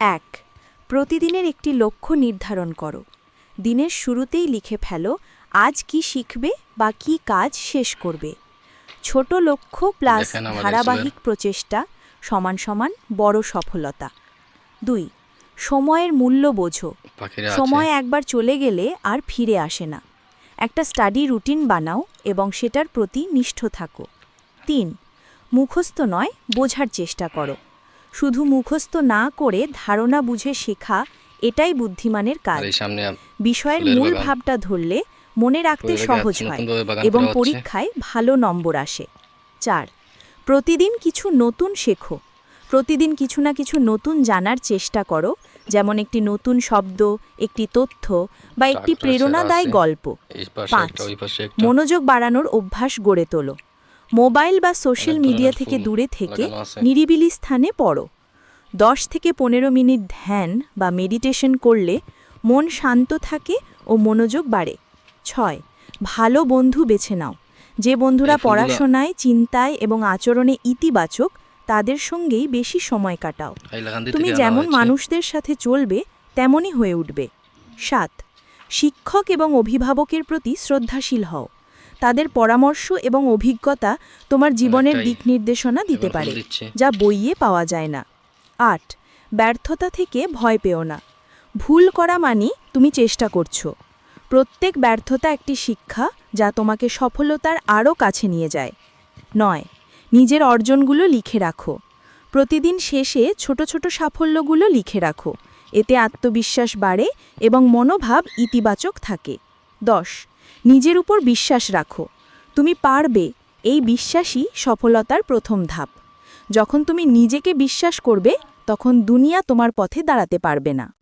এক প্রতিদিনের একটি লক্ষ্য নির্ধারণ করো। দিনের শুরুতেই লিখে ফেলো আজ কি শিখবে বা কি কাজ শেষ করবে। ছোট লক্ষ্য প্লাস ধারাবাহিক প্রচেষ্টা সমান সমান বড় সফলতা। দুই সময়ের মূল্য বোঝো। সময় একবার চলে গেলে আর ফিরে আসে না। একটা স্টাডি রুটিন বানাও এবং সেটার প্রতি নিষ্ঠ থাকো। তিন মুখস্থ নয় বোঝার চেষ্টা করো। শুধু মুখস্থ না করে ধারণা বুঝে শেখা এটাই বুদ্ধিমানের কাজ। বিষয়ের মূল ভাবটা ধরলে মনে রাখতে সহজ হয় এবং পরীক্ষায় ভালো নম্বর আসে। চার প্রতিদিন কিছু নতুন শেখো। প্রতিদিন কিছু না কিছু নতুন জানার চেষ্টা করো যেমন একটি নতুন শব্দ একটি তথ্য বা একটি প্রেরণাদায়ী গল্প। পাঁচ মনোযোগ বাড়ানোর অভ্যাস গড়ে তোলো। মোবাইল বা সোশ্যাল মিডিয়া থেকে দূরে থেকে নিরিবিলি স্থানে পড়ো। দশ থেকে পনেরো মিনিট ধ্যান বা মেডিটেশন করলে মন শান্ত থাকে ও মনোযোগ বাড়ে। ছয় ভালো বন্ধু বেছে নাও। যে বন্ধুরা পড়াশোনায় চিন্তায় এবং আচরণে ইতিবাচক তাদের সঙ্গেই বেশি সময় কাটাও। তুমি যেমন মানুষদের সাথে চলবে তেমনই হয়ে উঠবে। সাত শিক্ষক এবং অভিভাবকের প্রতি শ্রদ্ধাশীল হও। তাদের পরামর্শ এবং অভিজ্ঞতা তোমার জীবনের দিক নির্দেশনা দিতে পারে যা বইয়ে পাওয়া যায় না। আট ব্যর্থতা থেকে ভয় পেও না। ভুল করা মানি তুমি চেষ্টা করছ। প্রত্যেক ব্যর্থতা একটি শিক্ষা যা তোমাকে সফলতার আরও কাছে নিয়ে যায়। নয় নিজের অর্জনগুলো লিখে রাখো। প্রতিদিন শেষে ছোট ছোট সাফল্যগুলো লিখে রাখো। এতে আত্মবিশ্বাস বাড়ে এবং মনোভাব ইতিবাচক থাকে। দশ নিজের উপর বিশ্বাস রাখো। তুমি পারবে এই বিশ্বাসই সফলতার প্রথম ধাপ। যখন তুমি নিজেকে বিশ্বাস করবে, তখন দুনিয়া তোমার পথে দাঁড়াতে পারবে না।